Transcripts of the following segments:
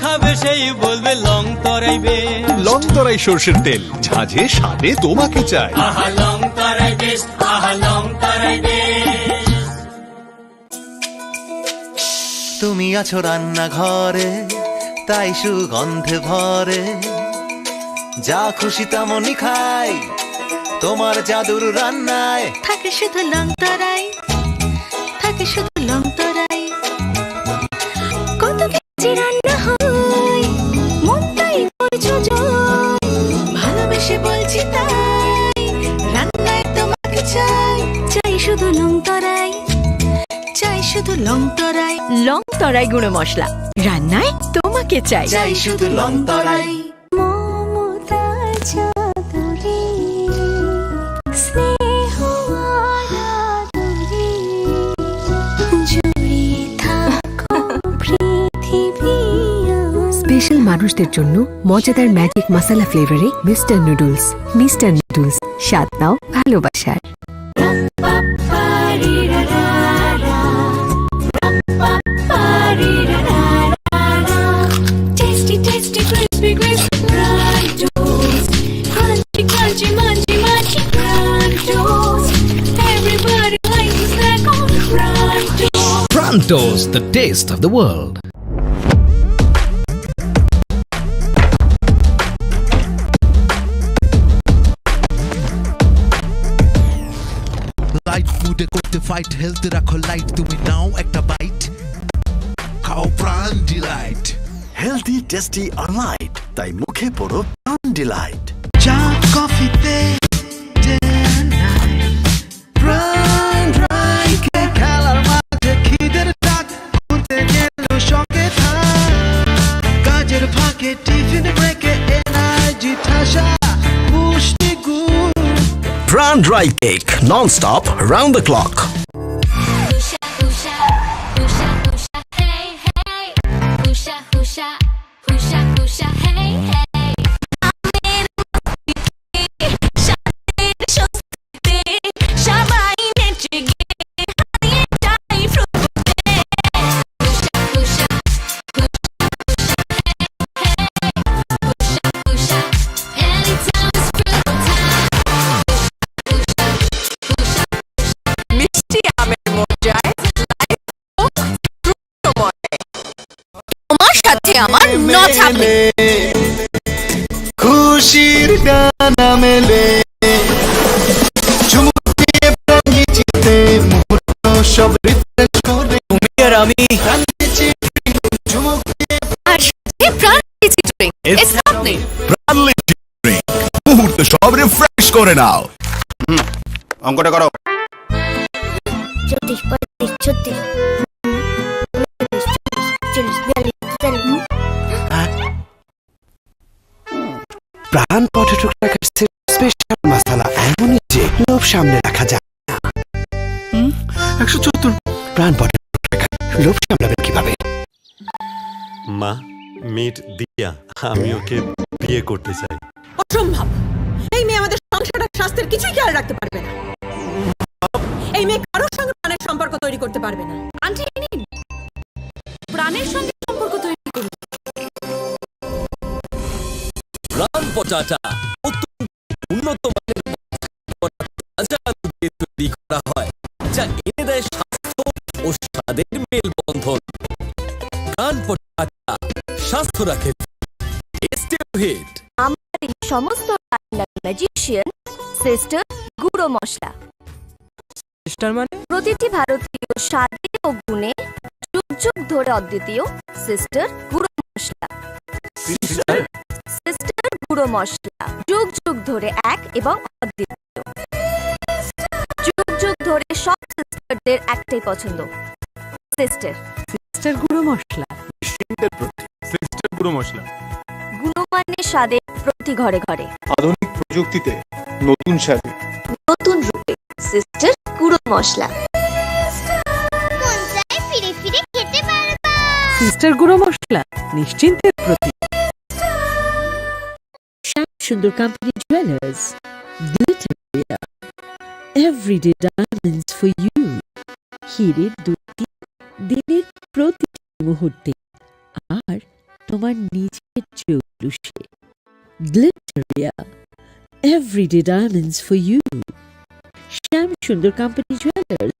খাবে সেই বলবে লং তরাই বেশ লং তরাই সর্ষের তেল। ঝাঁঝে স্বাদে তোমাকে চাই। আহা লং তরাই বেশ আহা লং তরাই তুমি আছো রান্নাঘরে তাই সুগন্ধে ভরে। যা খুশি তেমনই খাই তোমার জাদুর রান্নায়। থাকে শুধু লং তরাই থাকে শুধু লং তরাই। কত কিছু রান্না হয়? লং তরাই। লং তরাই গুঁড়ো মশলা। রান্নায় তোমাকে চাই। চাই শুধু লং তরাই। স্পেশাল মানুষদের জন্য মজাদার ম্যাজিক মশলা ফ্লেভারে মিস্টার নুডলস মিস্টার নুডলস। স্বাদ নাও ভালোবাসার। Grandos Prantos, the taste of the world. Light মুডে করতে ফাইট হেলথ রাখো লাইট তুমি নাও একটা বাইট খাও প্রাণ ডিলাইট হেলদি টেস্টি আর লাইট তাই মুখে পড়ো প্রাণ ডিলাইট চা কফিতে on dry Cake, non-stop, round the clock. আমার ন খুশির ডানা মেলে। চুমুক দিয়ে চিতে মুহূর্ত সব রিফ্রেশ করে। তুমি আর আমি। happening. মুহূর্তে সব রিফ্রেশ করে নাও। অঙ্কটা করো। চব্বিশ পঁয়ত্রিশ ছত্রিশ পটেটো স্পেশাল মশলা এমনই যে লোভ সামনে রাখা যায় একশো চুয়াত্তর প্রাণ পটেটো লোভ সামলাবেন কীভাবে? মা মিট দিয়া আমি ওকে বিয়ে করতে চাই। অসম্ভব! এই মেয়ে আমাদের সংসার আর স্বাস্থ্যের কিছুই খেয়াল রাখতে পারবে না। এই মেয়ে কারোর সঙ্গে প্রাণের সম্পর্ক তৈরি করতে পারবে না। আন্টি নিন। প্রাণের সঙ্গে সম্পর্ক তৈরি করুন। প্রাণ পচাটা স্বাস্থ্য রাখে হিট আমার এই সমস্ত রান্নার ম্যাজিশিয়ান সিস্টার গুঁড়ো মশলা। সিস্টার মানে? প্রতিটি ভারতীয় স্বাদে ও গুণে যুগ যুগ ধরে অদ্বিতীয় সিস্টার গুঁড়ো মশলা। সিস্টার গুঁড়ো মশলা। যুগ যুগ ধরে এক এবং অদ্বিতীয়। যুগ যুগ ধরে সব সিস্টারদের একটাই পছন্দ। সিস্টার সিস্টার গুঁড়ো মশলা? গুঁড়ো মশলা গুণমান রান্নার স্বাদে প্রতি ঘরে ঘরে আধুনিক প্রযুক্তিতে নতুন স্বাদে নতুন রূপে সিস্টার গুঁড়ো মশলা ফিরে ফিরে খেতে পারবা সিস্টার গুঁড়ো মশলা নিশ্চিন্তের প্রতীক Sundar Company Jewelers. Glitteria. Everyday diamonds for you. হিরের দুটি দিনের প্রতিটি মুহূর্তে তোমার নিজের চৌলুসে গ্লিটারিয়া everyday diamonds for you Shyam Sundar company jewellers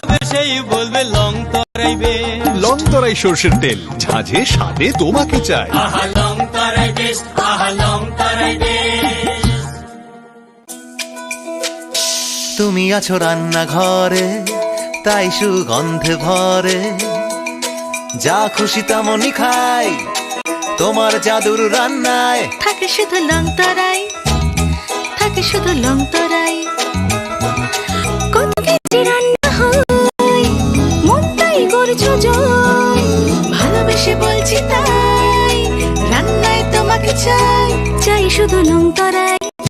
long তরাই সর্ষের তেল। ঝাঁঝে স্বাদে তোমাকে চাই। আহা লং তরাই বেশ আহা লং তরাই বেশ তুমি আছো রান্নাঘরে তাই সুগন্ধে ভরে। যা খুশি তেমনই খাই তোমার জাদুর রান্নায়। থাকে শুধু লং তরাই থাকে শুধু লং তরাই শুধু লং তরাই